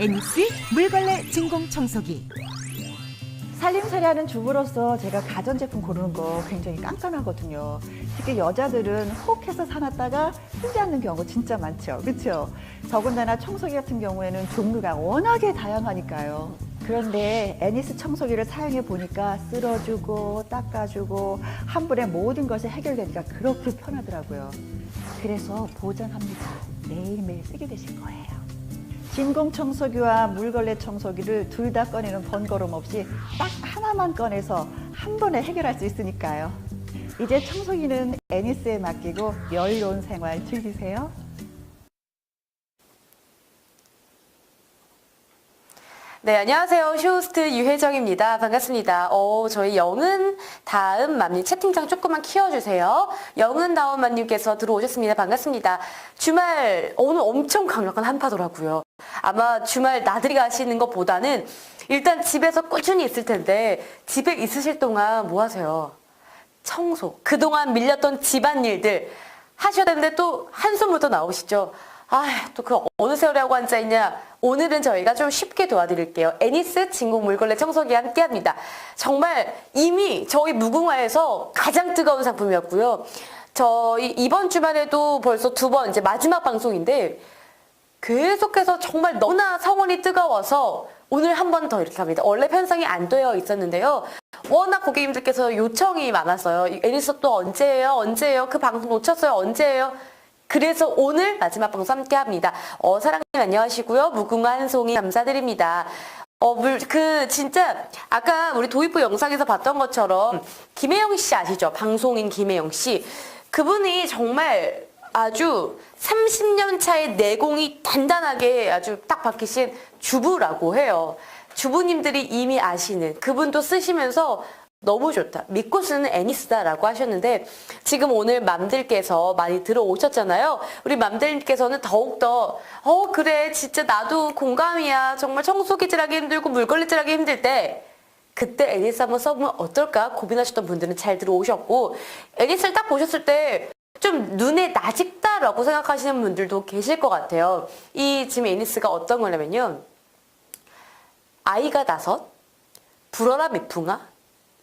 애니스 물걸레 진공 청소기 살림살이 하는 주부로서 제가 가전제품 고르는 거 굉장히 깐깐하거든요. 특히 여자들은 혹해서 사놨다가 쓰지 않는 경우 진짜 많죠. 그렇죠? 더군다나 청소기 같은 경우에는 종류가 워낙에 다양하니까요. 그런데 애니스 청소기를 사용해 보니까 쓸어주고 닦아주고 한 번에 모든 것이 해결되니까 그렇게 편하더라고요. 그래서 보장합니다. 매일매일 쓰게 되실 거예요. 진공 청소기와 물걸레 청소기를 둘 다 꺼내는 번거로움 없이 딱 하나만 꺼내서 한 번에 해결할 수 있으니까요. 이제 청소기는 애니스에 맡기고 여유로운 생활 즐기세요. 네, 안녕하세요. 쇼호스트 유혜정입니다. 반갑습니다. 어, 저희 영은 다음 맘님 채팅창 조금만 키워주세요. 영은 다음 맘님께서 들어오셨습니다. 반갑습니다. 주말 오늘 엄청 강력한 한파더라고요. 아마 주말 나들이 가시는 것보다는 일단 집에서 꾸준히 있을 텐데 집에 있으실 동안 뭐 하세요? 청소, 그동안 밀렸던 집안 일들 하셔야 되는데 또 한숨부터 나오시죠. 아, 또 그 어느 세월이라고 앉아있냐. 오늘은 저희가 좀 쉽게 도와드릴게요. 애니스 진공 물걸레 청소기 함께 합니다. 정말 이미 저희 무궁화에서 가장 뜨거운 상품이었고요. 저희 이번 주말에도 벌써 두 번 이제 마지막 방송인데 계속해서 정말 너무나 성원이 뜨거워서 오늘 한 번 더 이렇게 합니다. 원래 편성이 안 되어 있었는데요. 워낙 고객님들께서 요청이 많았어요. 이 애니스 또 언제예요? 언제예요? 그 방송 놓쳤어요? 언제예요? 그래서 오늘 마지막 방송 함께 합니다. 어, 사랑님 안녕하시고요. 무궁화 한 송이 감사드립니다. 어, 물, 그, 진짜, 아까 우리 도입부 영상에서 봤던 것처럼, 김혜영 씨 아시죠? 방송인 김혜영 씨. 그분이 정말 아주 30년 차의 내공이 단단하게 아주 딱 박히신 주부라고 해요. 주부님들이 이미 아시는 그분도 쓰시면서 너무 좋다. 믿고 쓰는 애니스다라고 하셨는데 지금 오늘 맘들께서 많이 들어오셨잖아요. 우리 맘들께서는 더욱더 어 그래 진짜 나도 공감이야. 정말 청소기질하기 힘들고 물걸레질하기 힘들 때 그때 애니스 한번 써보면 어떨까 고민하셨던 분들은 잘 들어오셨고 애니스를 딱 보셨을 때 좀 눈에 나직다라고 생각하시는 분들도 계실 것 같아요. 이 지금 애니스가 어떤 거냐면요. 아이가 다섯, 불어라 미풍아,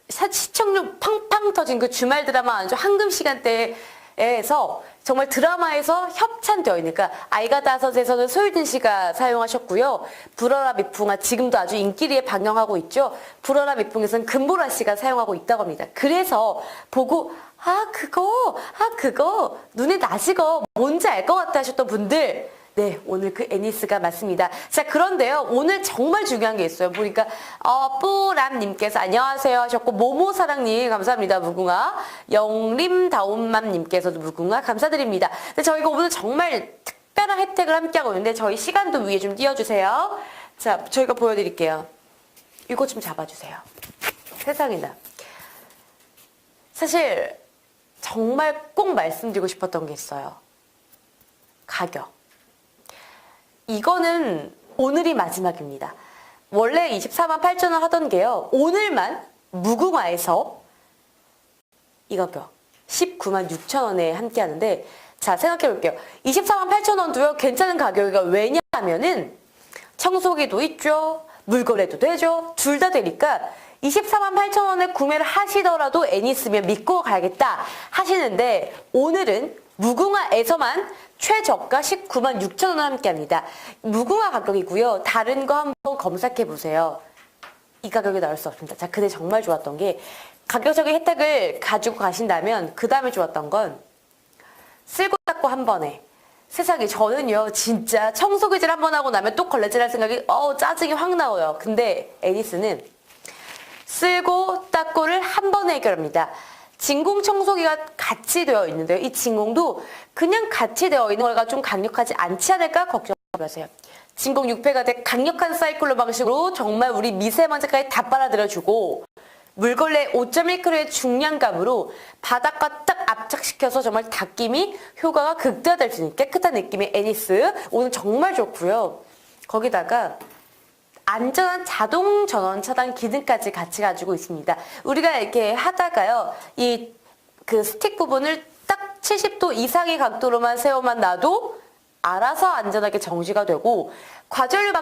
사- 시청률 팡팡 터진 그 주말 드라마 아주 황금 시간대에서 정말 드라마에서 협찬되어 있으니까 아이가 다섯에서는 소유진 씨가 사용하셨고요. 불어라 미풍아 지금도 아주 인기리에 방영하고 있죠. 불어라 미풍에서는 금보라 씨가 사용하고 있다고 합니다. 그래서 보고 아 그거 아 그거 눈에 나시거 뭔지 알 것 같아 하셨던 분들 네, 오늘 그 애니스가 맞습니다. 자, 그런데요, 오늘 정말 중요한 게 있어요. 보니까, 어, 뿌람님께서 안녕하세요 하셨고, 모모사랑님, 감사합니다, 무궁화. 영림다운맘님께서도 무궁화, 감사드립니다. 근데 저희가 오늘 정말 특별한 혜택을 함께하고 있는데, 저희 시간도 위에 좀 띄워주세요. 자, 저희가 보여드릴게요. 이거 좀 잡아주세요. 세상에나. 사실, 정말 꼭 말씀드리고 싶었던 게 있어요. 가격. 이거는 오늘이 마지막입니다. 원래 24만 8천 원 하던 게요. 오늘만 무궁화에서 이 가격 19만 6천 원에 함께 하는데 자 생각해 볼게요. 24만 8천 원도요. 괜찮은 가격이가 왜냐하면은 청소기도 있죠. 물거래도 되죠. 둘 다 되니까 24만 8천 원에 구매를 하시더라도 애니스면 믿고 가야겠다 하시는데 오늘은 무궁화에서만 최저가 19만 6천 원을 함께 합니다. 무궁화 가격이고요. 다른 거 한번 검색해 보세요. 이 가격에 나올 수 없습니다. 자, 근데 정말 좋았던 게 가격적인 혜택을 가지고 가신다면 그 다음에 좋았던 건 쓸고 닦고 한 번에 세상에 저는요 진짜 청소기질 한 번 하고 나면 또 걸레질 할 생각이 어 짜증이 확 나와요. 근데 애니스는 쓸고 닦고를 한 번에 해결합니다. 진공 청소기가 같이 되어 있는데요. 이 진공도 그냥 같이 되어 있는 거가 좀 강력하지 않지 않을까 걱정하세요. 진공 6패가 돼 강력한 사이클로 방식으로 정말 우리 미세먼지까지 다 빨아들여주고 물걸레 5.1kg의 중량감으로 바닥과 딱 압착시켜서 정말 닦임이 효과가 극대화될 수 있는 깨끗한 느낌의 애니스 오늘 정말 좋고요. 거기다가 안전한 자동 전원 차단 기능까지 같이 가지고 있습니다. 우리가 이렇게 하다가요, 이 그 스틱 부분을 딱 70도 이상의 각도로만 세워만 놔도 알아서 안전하게 정지가 되고 과전류